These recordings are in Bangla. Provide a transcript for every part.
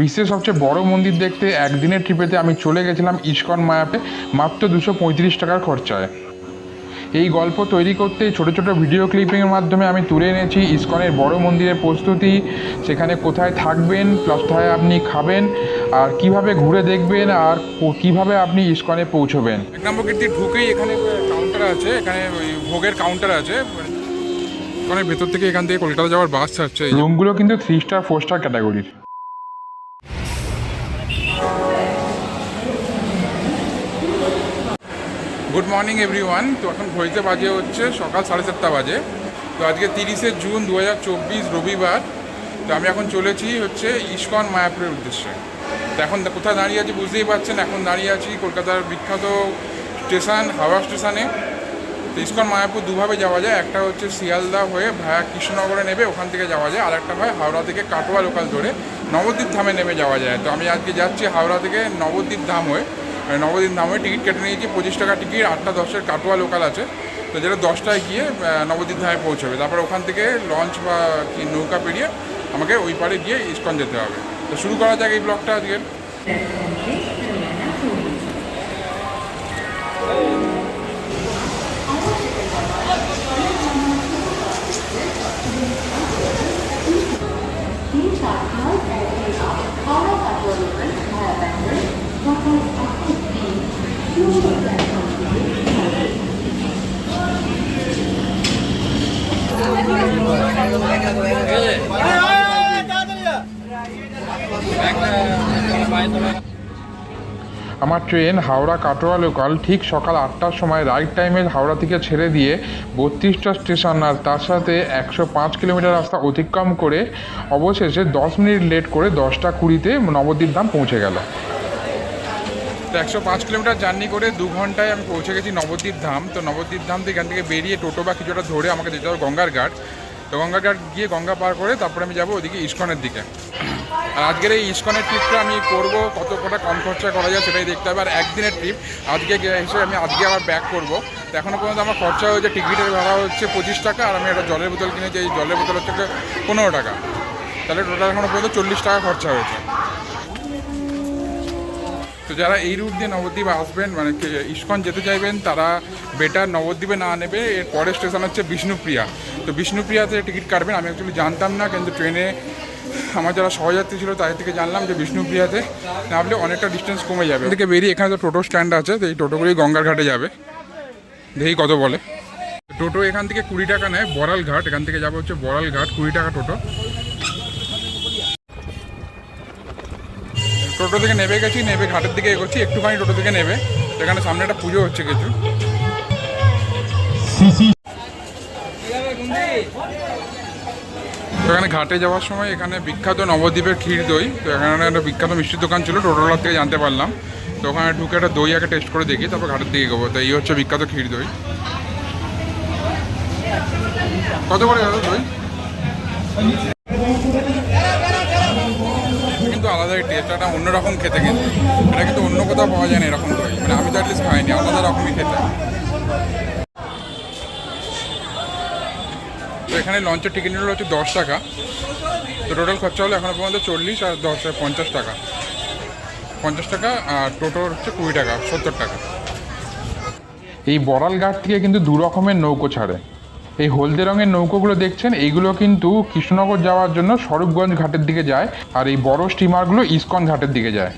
বিশ্বের সবচেয়ে বড় মন্দির দেখতে একদিনের ট্রিপেতে আমি চলে গেছিলাম ইস্কন মায়াপে মাত্র দুশো পঁয়ত্রিশ টাকার খরচায়। এই গল্প তৈরি করতে ছোট ছোট ভিডিও ক্লিপিংয়ের মাধ্যমে আমি তুলে এনেছি ইস্কনের বড় মন্দিরের প্রস্তুতি সেখানে কোথায় থাকবেন প্লাস কোথায় আপনি খাবেন আর কীভাবে ঘুরে দেখবেন আর কীভাবে আপনি ইস্কনে পৌঁছবেন। এক নম্বর গেট ঢুকেই এখানে কাউন্টার আছে এখানে ভোগের কাউন্টার আছে। ইস্কনের ভেতর থেকে এখান থেকে কলকাতা যাওয়ার বাস ছাড়ছে। রুমগুলো কিন্তু থ্রি স্টার ফোর স্টার ক্যাটাগরির গুড মর্নিং এভরিওয়ান তো এখন ঘড়িতে বাজে হচ্ছে সকাল সাড়ে সাতটা বাজে। তো আজকে তিরিশে জুন দু হাজার চব্বিশ রবিবার। তো আমি এখন চলেছি হচ্ছে ইস্কন মায়াপুরের উদ্দেশ্যে। তো এখন কোথায় দাঁড়িয়ে আছি বুঝতেই পারছেন, এখন দাঁড়িয়ে আছি কলকাতার বিখ্যাত স্টেশন, হাওড়া স্টেশনে। তো ইস্কন মায়াপুর দুভাবে যাওয়া যায়। একটা হচ্ছে শিয়ালদা হয়ে ভায়া কৃষ্ণনগরে নেবে, ওখান থেকে যাওয়া যায়। আর একটা হয় হাওড়া থেকে কাটোয়া লোকাল ধরে নবদ্বীপ ধামে নেমে যাওয়া যায়। তো আমি আজকে যাচ্ছি হাওড়া থেকে নবদ্বীপ ধাম হয়ে। নবদ্বীপ ধাম টিকিট কেটে নিয়েছি, পঁচিশ টাকা টিকিট, আটটা দশের কাটোয়া লোকাল আছে। তো যেটা দশটায় গিয়ে নবদ্বীপ ধামে পৌঁছবে। তারপর ওখান থেকে লঞ্চ বা কি নৌকা পেরিয়ে আমাকে ওই পারে গিয়ে ইস্কন যেতে হবে। তো শুরু করা যাক এই ব্লগটা আজকের। আমার ট্রেন হাওড়া কাটোয়া লোকাল ঠিক সকাল আটটার সময় রাইট টাইমে হাওড়া থেকে ছেড়ে দিয়ে বত্রিশটা স্টেশন আর তার সাথে একশো পাঁচ কিলোমিটার রাস্তা অতিক্রম করে অবশেষে দশ মিনিট লেট করে দশটা কুড়িতে নবদ্বীপ ধাম পৌঁছে গেল। তো একশো পাঁচ কিলোমিটার জার্নি করে দু ঘন্টায় আমি পৌঁছে গেছি নবদ্বীপ ধাম। তো নবদ্বীপ ধাম থেকে এখান থেকে বেরিয়ে টোটো বা কিছুটা ধরে আমাকে যেতে হবে গঙ্গার ঘাট। তো গঙ্গাঘাট গিয়ে গঙ্গা পার করে তারপরে আমি যাব ওদিকে ইস্কনের দিকে। আর আজকের এই ইস্কনের ট্রিপটা আমি করব, কত কটা কম খরচা করা যায় সেটাই দেখতে হবে। আর একদিনের ট্রিপ আজকে হিসেবে আমি আজকে আবার ব্যাক করব। তো এখনও পর্যন্ত আমার খরচা হয়েছে, টিকিটের ভাড়া হচ্ছে পঁচিশ টাকা আর আমি একটা জলের বোতল কিনেছি, এই জলের বোতল হচ্ছে পনেরো টাকা। তাহলে টোটাল এখনও পর্যন্ত চল্লিশ টাকা খরচা হয়েছে। তো যারা এই রুট দিয়ে নবদ্বীপ আসবেন মানে ইস্কন যেতে চাইবেন, তারা বেটার নবদ্বীপে না নেবে। এর পরের স্টেশন হচ্ছে বিষ্ণুপ্রিয়া। তো বিষ্ণুপ্রিয়াতে টিকিট কাটবেন। আমি অ্যাকচুয়ালি জানতাম না, কিন্তু ট্রেনে আমার যারা সহযাত্রী ছিল, তাদের থেকে জানলাম যে বিষ্ণুপ্রিয়াতে না নামলে অনেকটা ডিস্টেন্স কমে যাবে। থেকে বেরিয়ে এখানে তো টোটো স্ট্যান্ড আছে, তো এই টোটোগুলি গঙ্গার ঘাটে যাবে। দেখি কত বলে। টোটো এখান থেকে কুড়ি টাকা নেয়, বড়াল ঘাট। এখান থেকে যাব হচ্ছে বড়াল ঘাট, কুড়ি টাকা টোটো। টোটো থেকে নেবে গেছি নেবে ঘাটের দিকে এগোচ্ছি, একটুখানি টোটো থেকে নেবে সেখানে সামনে একটা পুজো হচ্ছে কিছু। এখানে ঘাটে যাওয়ার সময় এখানে বিখ্যাত নবদ্বীপের ক্ষীর দই। তো এখানে একটা বিখ্যাত মিষ্টির দোকান ছিল টোটোলার থেকে জানতে পারলাম। তো ওখানে ঢুকে একটা দই আগে টেস্ট করে দেখি, তারপর ঘাটের দিকে এগোবো। তো এই হচ্ছে বিখ্যাত ক্ষীর দই। কত করে দই? কিন্তু আলাদাই টেস্ট একটা অন্যরকম খেতে কিন্তু। এটা কিন্তু অন্য কোথাও পাওয়া যায় না এরকম দই। মানে আমি তো অ্যাটলিস্ট খাইনি আলাদা রকমই খেতে। তো এখানে লঞ্চের টিকিট নিল হচ্ছে দশ টাকা। তো টোটাল খরচা হলো এখনও পর্যন্ত চল্লিশ আর দশ পঞ্চাশ টাকা। পঞ্চাশ টাকা আর টোটোর হচ্ছে কুড়ি টাকা, সত্তর টাকা। এই বড়াল ঘাট থেকে কিন্তু দু রকমের নৌকো ছাড়ে। এই হলদে রঙের নৌকোগুলো দেখছেন? এইগুলো কিন্তু কৃষ্ণনগর যাওয়ার জন্য স্বরূপগঞ্জ ঘাটের দিকে যায় আর এই বড় স্টিমারগুলো ইস্কন ঘাটের দিকে যায়।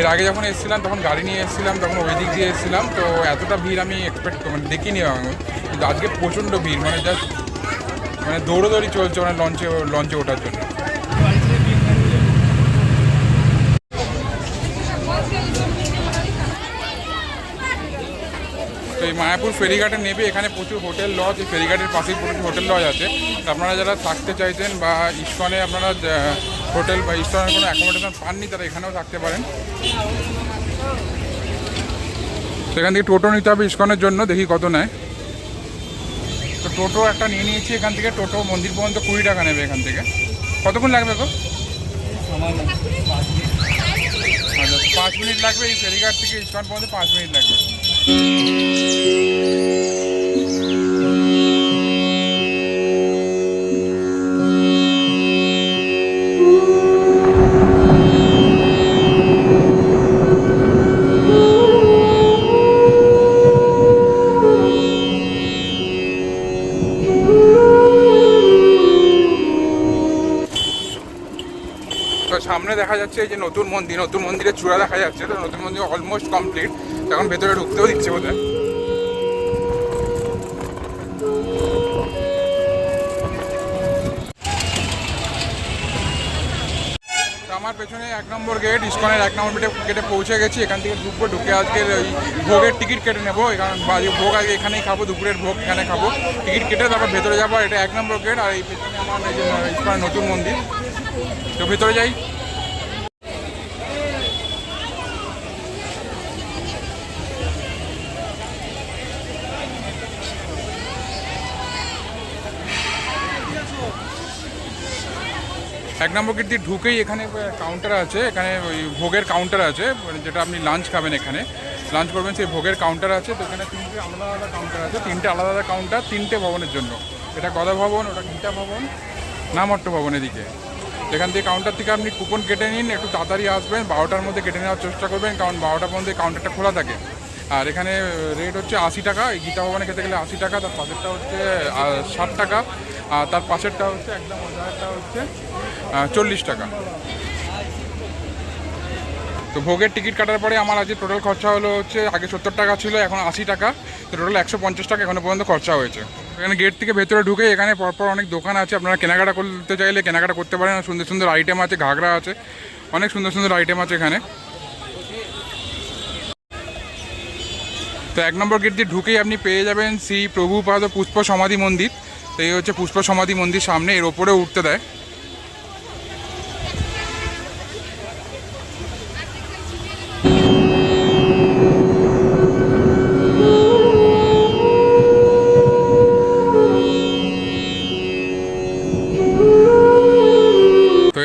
এর আগে যখন এসেছিলাম তখন গাড়ি নিয়ে এসেছিলাম তখন ওই দিক দিয়ে এসেছিলাম তো এতটা ভিড় আমি এক্সপেক্ট দেখিনি আমি। কিন্তু আজকে প্রচণ্ড ভিড় মানে জাস্ট মানে দৌড়োদৌড়ি চলছে মানে লঞ্চে লঞ্চে ওঠার জন্য। তো এই মায়াপুর ফেরিঘাটে নেবে, এখানে প্রচুর হোটেল লজ, এই ফেরিঘাটের পাশেই প্রচুর হোটেল লজ আছে। আপনারা যারা থাকতে চাইছেন বা ইস্কনে আপনারা হোটেল বা ইস্কনের কোনো অ্যাকোমোডেশন পাননি, তারা এখানেও থাকতে পারেন। সেখান থেকে টোটো নিতে হবে ইস্কনের জন্য, দেখি কত নেয়। তো টোটো একটা নিয়ে নিয়েছি এখান থেকে। টোটো মন্দির পর্যন্ত কুড়ি টাকা নেবে এখান থেকে। কতক্ষণ লাগবে তো আচ্ছা পাঁচ মিনিট লাগবে এই ফেরিঘাট থেকে, ইস্কন পর্যন্ত পাঁচ মিনিট লাগবে। দেখা যাচ্ছে যে নতুন মন্দির, নতুন মন্দিরের চূড়া দেখা যাচ্ছে, তো নতুন মন্দির অলমোস্ট কমপ্লিট এখন ভেতরে ঢুকতেও দিচ্ছে বোধ আমার পেছনে এক নম্বর গেট ইস্কনের এক নম্বর গেটে গেটে পৌঁছে গেছি। এখান থেকে ঢুকবো, ঢুকে আজকের ওই ভোগের টিকিট কেটে নেব। এখানে ভোগ আজকে এখানেই খাব, দুপুরের ভোগ এখানে খাব। টিকিট কেটে তারপর ভেতরে যাব এটা এক নম্বর গেট আর এই পেছনে আমার ইস্কনের নতুন মন্দির। তো ভেতরে যাই। এক নম্বর গেট দিয়ে ঢুকেই এখানে কাউন্টার আছে, এখানে ওই ভোগের কাউন্টার আছে মানে যেটা আপনি লাঞ্চ খাবেন এখানে। লাঞ্চ করবেন, সেই ভোগের কাউন্টার আছে, তো এখানে তিনটে আলাদা আলাদা কাউন্টার আছে, তিনটে আলাদা আলাদা কাউন্টার তিনটে ভবনের জন্য। এটা গদা ভবন, ওটা গীতা ভবন, নামট্ট ভবন এদিকে। এখান থেকে কাউন্টার থেকে আপনি কুপন কেটে নিন, একটু তাড়াতাড়ি আসবেন, বারোটার মধ্যে কেটে নেওয়ার চেষ্টা করবেন, কারণ বারোটা পর্যন্ত কাউন্টারটা খোলা থাকে। আর এখানে রেট হচ্ছে আশি টাকা গীতা ভবনে খেতে গেলে আশি টাকা, তার পাশেরটা হচ্ছে ষাট টাকা। আর তার পাশেরটা হচ্ছে একদম ওজারটা হচ্ছে চল্লিশ টাকা। তো ভোগের টিকিট কাটার পরে আমার আজকে টোটাল খরচা হলো হচ্ছে, আগে সত্তর টাকা ছিল, এখন আশি টাকা। তো টোটাল একশো পঞ্চাশ টাকা এখনও পর্যন্ত খরচা হয়েছে। এখানে গেট থেকে ভেতরে ঢুকে এখানে পরপর অনেক দোকান আছে। আপনারা কেনাকাটা করতে চাইলে কেনাকাটা করতে পারেন। সুন্দর সুন্দর আইটেম আছে, ঘাগরা আছে। অনেক সুন্দর সুন্দর আইটেম আছে এখানে। তো এক নম্বর গেট দিয়ে ঢুকেই আপনি পেয়ে যাবেন শ্রী প্রভুপাদ পুষ্প সমাধি মন্দির। তো এই হচ্ছে পুষ্প সমাধি মন্দির সামনে, এর ওপরে উঠতে দেয়।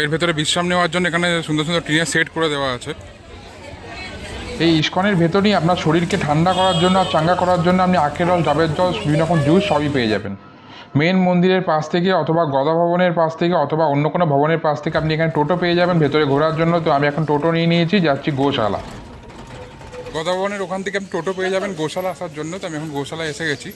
এর ভেতরে বিশ্রাম নেওয়ার জন্য এখানে সুন্দর সুন্দর টিনের সেট করে দেওয়া আছে। এই ইস্কনের ভেতরেই আপনার শরীরকে ঠান্ডা করার জন্য আর চাঙ্গা করার জন্য আপনি আখের রস, ডাবের জল, বিভিন্ন রকম জুস সবই পেয়ে যাবেন। মেন মন্দিরের পাশ থেকে অথবা গদা ভবনের পাশ থেকে অথবা অন্য কোনো ভবনের পাশ থেকে আপনি এখানে টোটো পেয়ে যাবেন ভেতরে ঘোরার জন্য। তো আমি এখন টোটো নিয়ে নিয়েছি, যাচ্ছি গোশালা। গদা ভবনের ওখান থেকে আপনি টোটো পেয়ে যাবেন, গোশালা আসার জন্য। তো আমি এখন গোশালা এসে গেছি।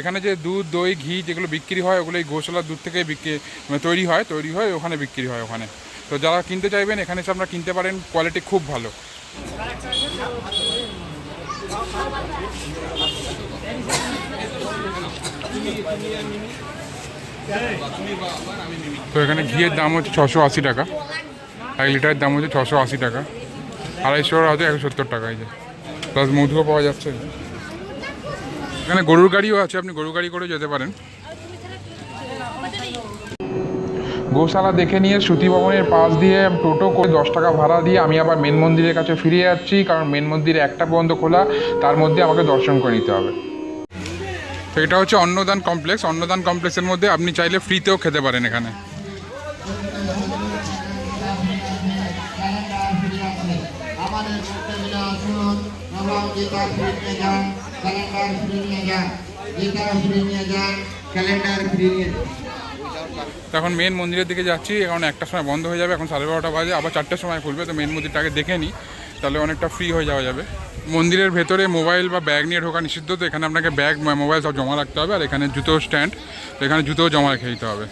এখানে যে দুধ, দই, ঘি যেগুলো বিক্রি হয় ওগুলো এই গোশালার দুধ থেকে বিক্রি মানে তৈরি হয় তৈরি হয়, ওখানে বিক্রি হয় ওখানে। তো যারা কিনতে চাইবেন, এখানে এসে আপনারা কিনতে পারেন কোয়ালিটি খুব ভালো। তো এখানে ঘিয়ের দাম হচ্ছে ছশো আশি টাকা। এক লিটারের দাম হচ্ছে ছশো আশি টাকা। আড়াইশো আছে একশো সত্তর টাকা এই যে। প্লাস মধুও পাওয়া যাচ্ছে। এখানে গরুর গাড়িও আছে, আপনি গরুর গাড়ি করে যেতে পারেন। গোশালা দেখে নিয়ে শ্রুতি ভবনের পাশ দিয়ে টোটো করে দশ টাকা ভাড়া দিয়ে আমি আবার মেন মন্দিরের কাছে ফিরে যাচ্ছি, কারণ মেন মন্দিরে একটা পর্যন্ত খোলা, তার মধ্যে আমাকে দর্শন করে নিতে হবে। তো এটা হচ্ছে অন্নদান কমপ্লেক্স। অন্নদান কমপ্লেক্সের মধ্যে আপনি চাইলে ফ্রিতেও খেতে পারেন এখানে। আমাদের ক্যালেন্ডার ফ্রি নিয়ে যান গীতা ফ্রি নিয়ে যান ক্যালেন্ডার ফ্রি নিয়ে যান তো এখন মেন মন্দিরের দিকে যাচ্ছি এখন একটা সময় বন্ধ হয়ে যাবে, এখন সাড়ে বারোটা বাজে, আবার চারটের সময় খুলবে, তো মেন মন্দিরটাকে দেখে নিই তাহলে অনেকটা ফ্রি হয়ে যাওয়া যাবে। মন্দিরের ভেতরে মোবাইল বা ব্যাগ নিয়ে ঢোকা নিষিদ্ধ, তো এখানে আপনাকে ব্যাগ মোবাইল সব জমা রাখতে হবে, আর এখানে জুতো স্ট্যান্ড তো এখানে জুতোও জমা রেখে দিতে হবে।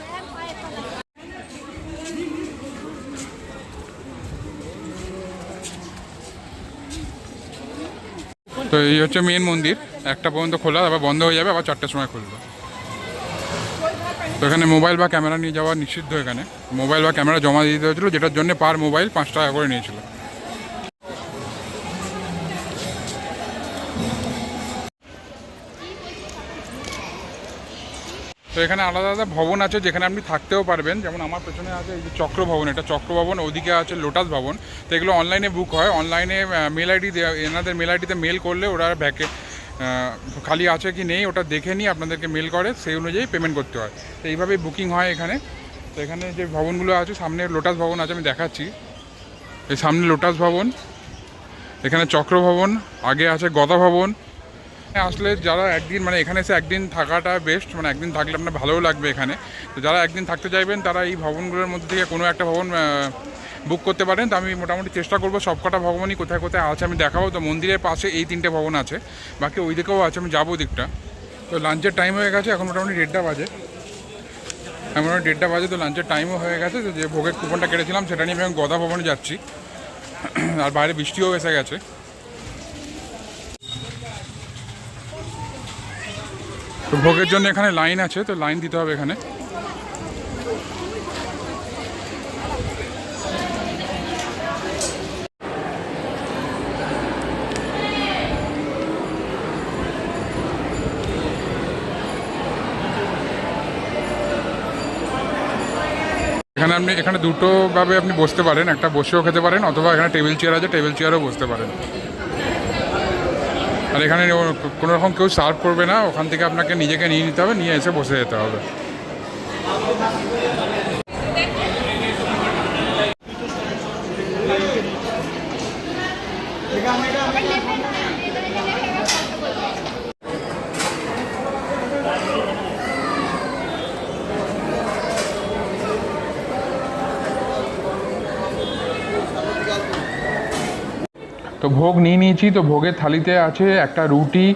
তো এই হচ্ছে মেন মন্দির। একটা পর্যন্ত খোলা আবার বন্ধ হয়ে যাবে, আবার চারটার সময় খুলবে। তো এখানে মোবাইল বা ক্যামেরা নিয়ে যাওয়া নিষিদ্ধ এখানে। মোবাইল বা ক্যামেরা জমা দিয়ে দিতে হয়েছিল, যেটার জন্য পার মোবাইল পাঁচ টাকা করে নিয়েছিল। তো এখানে আলাদা আলাদা ভবন আছে যেখানে আপনি থাকতেও পারবেন। যেমন আমার পেছনে আছে এই যে চক্র ভবন, এটা চক্র ভবন, ওদিকে আছে লোটাস ভবন। তো এগুলো অনলাইনে বুক হয়। অনলাইনে মেল আইডি এনাদের মেল আইডিতে মেল করলে ওরা ব্যাকে খালি আছে কি নেই ওটা দেখে নিয়ে আপনাদেরকে মেল করে, সেই অনুযায়ী পেমেন্ট করতে হয়। তো এইভাবেই বুকিং হয় এখানে। তো এখানে যে ভবনগুলো আছে, সামনে লোটাস ভবন আছে, আমি দেখাচ্ছি। এই সামনে লোটাস ভবন, এখানে চক্র ভবন, আগে আছে গদা ভবন আসলে যারা একদিন মানে এখানে এসে একদিন থাকাটা বেস্ট মানে একদিন থাকলে আপনার ভালোও লাগবে এখানে। তো যারা একদিন থাকতে চাইবেন, তারা এই ভবনগুলোর মধ্যে থেকে কোনো একটা ভবন বুক করতে পারেন। তো আমি মোটামুটি চেষ্টা করব, সবকটা ভবনই কোথায় কোথায় আছে আমি দেখাবো। তো মন্দিরের পাশে এই তিনটে ভবন আছে। বাকি ওই দিকেও আছে, আমি যাব দিকটা তো লাঞ্চের টাইম হয়ে গেছে, এখন মোটামুটি দেড়টা বাজে। এখন মোটামুটি দেড়টা বাজে, তো লাঞ্চের টাইমও হয়ে গেছে। তো যে ভোগের কুপনটা কেটেছিলাম, সেটা নিয়ে আমি গদা ভবনে যাচ্ছি। আর বাইরে বৃষ্টিও এসে গেছে। তো ভোগের জন্য এখানে লাইন আছে, তো লাইন দিতে হবে এখানে। এখানে আপনি, এখানে দুটোভাবে আপনি বসতে পারেন, একটা বসেও খেতে পারেন, অথবা এখানে টেবিল চেয়ার আছে, টেবিল চেয়ারও বসতে পারেন। আর এখানে কোনো রকম কেউ সার্ভ করবে না, ওখান থেকে আপনাকে নিজেকে নিয়ে নিতে হবে, নিয়ে এসে বসে যেতে হবে। তো ভোগ নিয়ে নিয়েছি, তো ভোগের থালিতে আছে একটা রুটি,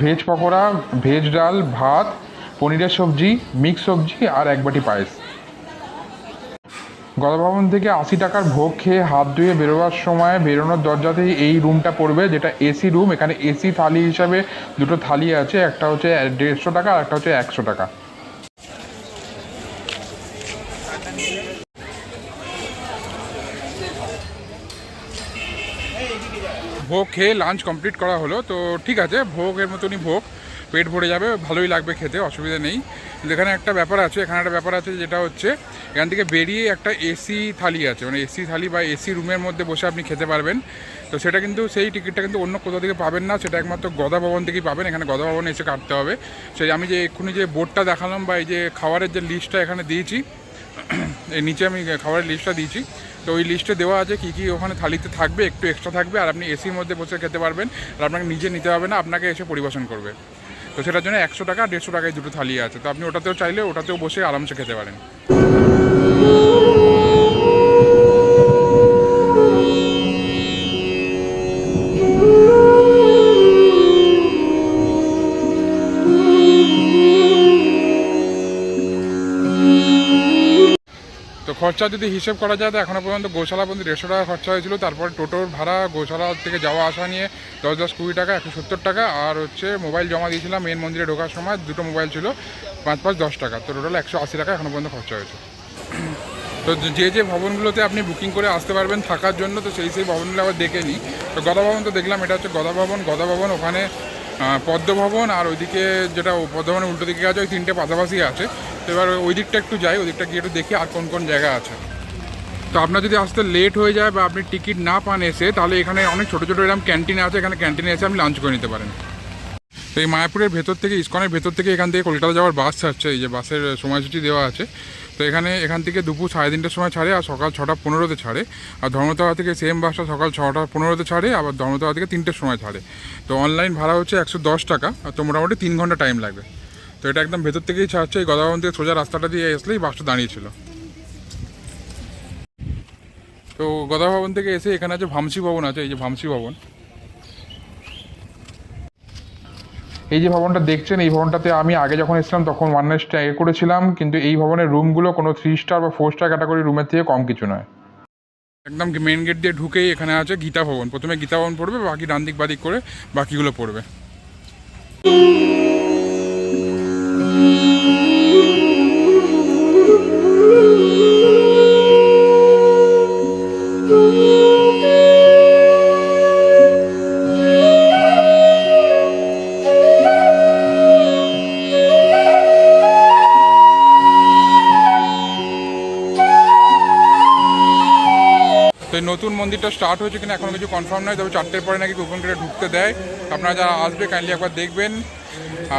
ভেজ পকোড়া, ভেজ ডাল, ভাত, পনিরের সবজি, মিক্স সবজি আর এক বাটি পায়েস। গদভবন থেকে আশি টাকার ভোগ খেয়ে হাত ধুয়ে বেরোবার সময় বেরোনোর দরজাতেই এই রুমটা পড়বে, যেটা এসি রুম। এখানে এসি থালি হিসাবে দুটো থালি আছে, একটা হচ্ছে দেড়শো টাকা আর একটা হচ্ছে একশো টাকা। ভোগ খেয়ে লাঞ্চ কমপ্লিট করা হলো, তো ঠিক আছে, ভোগের মতনই ভোগ। পেট ভরে যাবে, ভালোই লাগবে খেতে, অসুবিধা নেই। এখানে একটা ব্যাপার আছে, এখানে একটা ব্যাপার আছে যেটা হচ্ছে, এখান থেকে বেরিয়ে একটা এসি থালি আছে মানে এসি থালি বা এসি রুমের মধ্যে বসে আপনি খেতে পারবেন। তো সেটা কিন্তু, সেই টিকিটটা কিন্তু অন্য কোথাও থেকে পাবেন না, সেটা একমাত্র গদা ভবন থেকেই পাবেন, এখানে গদা ভবনে এসে কাটতে হবে। সেই আমি যে এক্ষুনি যে বোর্ডটা দেখালাম বা এই যে খাবারের যে লিস্টটা এখানে দিয়েছি এই নিচে আমি খাবারের লিস্টটা দিয়েছি। তো ওই লিস্টে দেওয়া আছে কী কী ওখানে থালিতে থাকবে, একটু এক্সট্রা থাকবে, আর আপনি এসির মধ্যে বসে খেতে পারবেন, আর আপনাকে নিজে নিতে হবে না, আপনাকে এসে পরিবেশন করবে। তো সেটার জন্য একশো টাকা, দেড়শো টাকায় দুটো থালি আছে। তো আপনি ওটাতেও চাইলে, ওটাতেও বসে আরামসে খেতে পারেন। খরচা যদি হিসেব করা যায়, তো এখনও পর্যন্ত গোশালা পর্যন্ত দেড়শো টাকা খরচা হয়েছিল। তারপরে টোটোর ভাড়া গোশালা থেকে যাওয়া আসা নিয়ে দশ দশ কুড়ি টাকা, একশো সত্তর টাকা, আর হচ্ছে মোবাইল জমা দিয়েছিলাম মেন মন্দিরে ঢোকার সময়, দুটো মোবাইল ছিল, পাঁচ পাঁচ দশ টাকা। তো টোটাল একশো আশি টাকা এখনও পর্যন্ত খরচা হয়েছে। তো যে যে ভবনগুলোতে আপনি বুকিং করে আসতে পারবেন থাকার জন্য, তো সেই সেই ভবনগুলো আবার দেখে নিই। তো গদা ভবন তো দেখলাম, এটা হচ্ছে গদা ভবন। গদা ভবন ওখানে পদ্মভবন আর ওইদিকে যেটা পদ্ম ভবনের উল্টো দিকে আছে, ওই তিনটে পাশাপাশি আছে। তো এবার ওই দিকটা একটু যাই, ওই দিকটা গিয়ে একটু দেখি আর কোন কোন জায়গা আছে। তো আপনার যদি আসতে লেট হয়ে যায় বা আপনি টিকিট না পান এসে, তাহলে এখানে অনেক ছোটো ছোটো এরকম ক্যান্টিন আছে, এখানে ক্যান্টিনে এসে আপনি লাঞ্চ করে নিতে পারেন। তো এই মায়াপুরের ভেতর থেকে, ইস্কনের ভেতর থেকে এখান থেকে কলকাতা যাওয়ার বাস ছাড়ছে, এই যে বাসের সময়সূচি দেওয়া আছে। তো এখানে, এখান থেকে দুপুর সাড়ে তিনটের সময় ছাড়ে আর সকাল ছটা পনেরোতে ছাড়ে। আর ধর্মতলা থেকে সেম বাসটা সকাল ছটা পনেরোতে ছাড়ে, আবার ধর্মতলা থেকে তিনটের সময় ছাড়ে। তো অনলাইন ভাড়া হচ্ছে একশো দশ টাকা তো মোটামুটি তিন ঘণ্টা টাইম লাগবে। তো এটা একদম ভেতর থেকেই ছাড়ছে, এই গদাভবন থেকে সোজা রাস্তাটা দিয়ে আসলেই বাসটা দাঁড়িয়েছিল। তো গদা ভবন থেকে এসে এখানে আছে ভামসি ভবন আছে, এই যে ভামসি ভবন। এই যে ভবনটা দেখছেন, এই ভবনটাতে আমি আগে যখন এসেছিলাম তখন ওয়ান নাইট স্টে করেছিলাম, কিন্তু এই ভবনের রুমগুলো কোনো থ্রি স্টার বা ফোর স্টার ক্যাটাগরি রুমের থেকে কম কিছু নয়। একদম মেন গেট দিয়ে ঢুকেই এখানে আছে গীতা ভবন। প্রথমে গীতা ভবন পড়বে, বাকি ডান দিক বাদিক করে বাকিগুলো পড়বে। নতুন স্টার্ট হয়েছে কিনা এখনও কিছু কনফার্ম নয়, তবে চারটের পরে নাকি কুপন কেটে ঢুকতে দেয়। আপনারা যারা আসবে কাইন্ডলি একবার দেখবেন।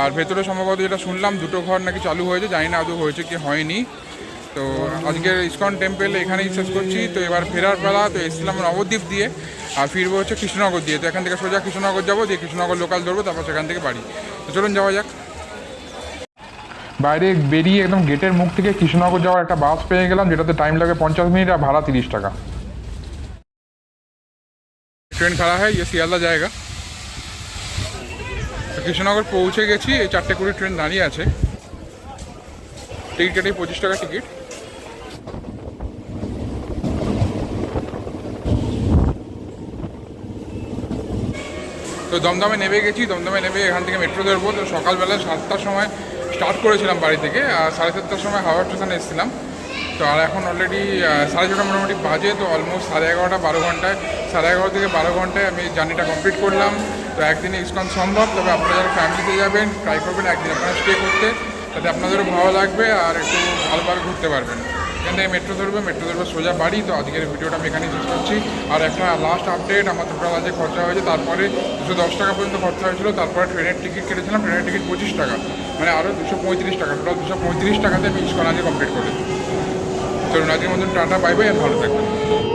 আর ভেতরে সম্ভবত যেটা শুনলাম, দুটো ঘর নাকি চালু হয়েছে, জানি না আদৌ হয়েছে কি হয়নি। তো আজকের ইসকন টেম্পল এখানেই শেষ করছি। তো এবার ফেরার বেলা তো এসেছিলাম নবদ্বীপ দিয়ে, আর ফিরবো হচ্ছে কৃষ্ণনগর দিয়ে। তো এখান থেকে সোজা কৃষ্ণনগর যাব, দিয়ে কৃষ্ণনগর লোকাল ধরবো, তারপর সেখান থেকে বাড়ি। তো চলুন যাওয়া যাক। বাইরে বেরিয়ে একদম গেটের মুখ থেকে কৃষ্ণনগর যাওয়ার একটা বাস পেয়ে গেলাম, যেটাতে টাইম লাগে পঞ্চাশ মিনিট আর ভাড়া তিরিশ টাকা। ট্রেন খাড়া হয় ইয়ে শিয়ালদা জায়গা। কৃষ্ণনগর পৌঁছে গেছি, এই চারটে কুড়ি ট্রেন দাঁড়িয়ে আছে। টিকিট কেটে পঁচিশ টাকা টিকিট তো দমদমে নেমে গেছি, দমদমে নেমে এখান থেকে মেট্রো ধরবো। তো সকালবেলা সাতটার সময় স্টার্ট করেছিলাম বাড়ি থেকে, আর সাড়ে সাতটার সময় হাওড়া স্টেশনে এসেছিলাম। তো আর এখন অলরেডি সাড়ে ছটা মোটামুটি বাজে, তো অলমোস্ট সাড়ে এগারোটা, বারো ঘন্টায়, সাড়ে এগারো থেকে বারো ঘন্টায় আমি জার্নিটা কমপ্লিট করলাম। তো একদিনে ইস্কন সম্ভব, তবে আপনারা যারা ফ্যামিলিতে যাবেন ট্রাই করবেন, একদিন আপনারা স্টে করতে। তাতে আপনাদেরও ভালো লাগবে আর একটু ভালোভাবে ঘুরতে পারবেন। এখান মেট্রো ধরবে মেট্রো ধরবে সোজা বাড়ি, তো আজকের ভিডিওটা আমি এখানেই শেষ করছি। আর একটা লাস্ট আপডেট আমার টোটাল আজকে খরচা হয়েছে, তারপরে দুশো দশ টাকা পর্যন্ত খরচা হয়েছিল, তারপরে ট্রেনের টিকিট কেটেছিলাম ট্রেনের টিকিট পঁচিশ টাকা। মানে আরও দুশো পঁয়ত্রিশ টাকা টোটাল দুশো পঁয়ত্রিশ টাকাতে আমি ইস্কন আজকে কমপ্লিট করেছি। চলুন আজকের মতন টাটা বাই আর ভালো থাকবেন।